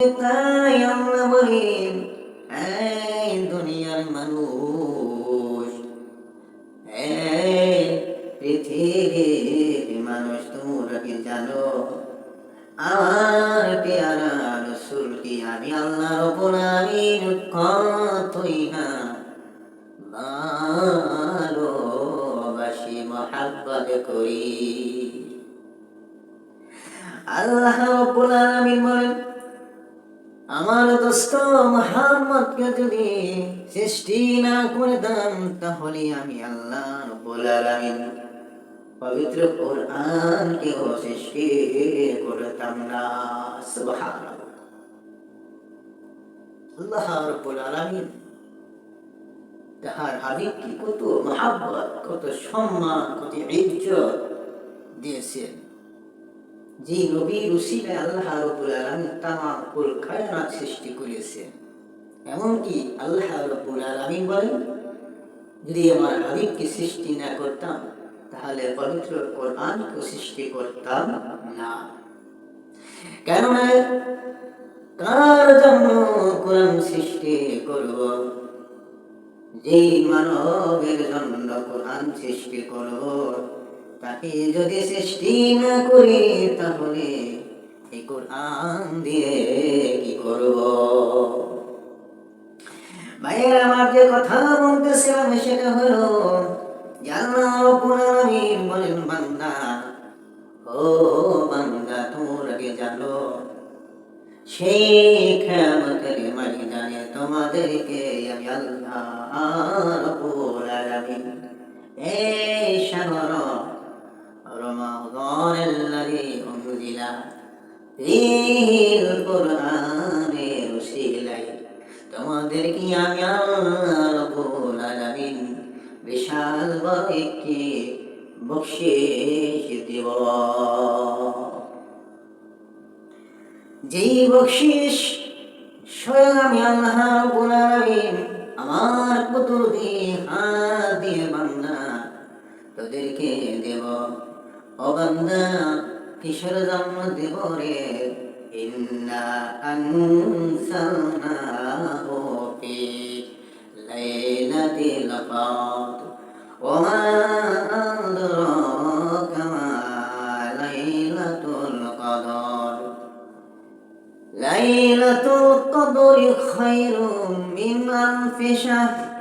আল্লাহ বলেন এই দুনিয়ার মানুষ, এই পৃথিবীর মানুষ তোমরা কি জানো? আমার পেয়ারা রসুল কি আমি আল্লাহ রব্বুল আলামিন কতই না? ভালোবাসি মহাব্বত করি। আল্লাহ রব্বুল আলামিন বলেন আমার দোস্ত মোহাম্মদকে যদি সৃষ্টি না করতাম তাহলে আমি আল্লাহ পবিত্র সৃষ্টি করতাম না। আল্লাহ রব্বুল আলামিন তাহার কত মহাব্বত, কত সম্মান, কত ইজ্জত দিয়েছেন। যে নবীর উসিলায় আল্লাহ রব্বুল আলামিন তামাম কুল কায়নাত সৃষ্টি করেছেন এমনকি আল্লাহ রব্বুল আলামিন বলেন, যদি আমার হাবিবকে সৃষ্টি না করতাম, তাহলে পবিত্র কোরআনকে সৃষ্টি করতাম না। কেননা কার জন্য কোরআন সৃষ্টি করব? যেই মানবের জন্য কোরআন সৃষ্টি করব। তাকে যদি সৃষ্টি না করি তাহলে এই কোরআন দিয়ে কি করব? ভাইয়ের, আমার যে কথা বলতেছিলাম সেটা হলো আল্লাহ রাব্বুল বলেন বান্দা, ও বান্দা, তোমরা কি জানো সেই খেয়ামতের ময়দানে তোমাদেরকে আমি আল্লাহ রাব্বুল আলামিন এই শাহর তোমাদের কি আমি রব্বুল আলামিন বিশাল বড় একটি বকশিস যেই বকশিস স্বয়ং আমি আল্লাহ রব্বুল আমার পুতুর দিয়ে হাত দিয়ে বান্দা তোদেরকে দেব। ও কিশোর জন্ম দেব রে ইন্না আনসালনাহু ফি লাইলাতিল কদর ওমা আদরাকা মা লাইলাতুল কদর। লাইলাতুল কদর খায়রুম মিন আলফি শাহর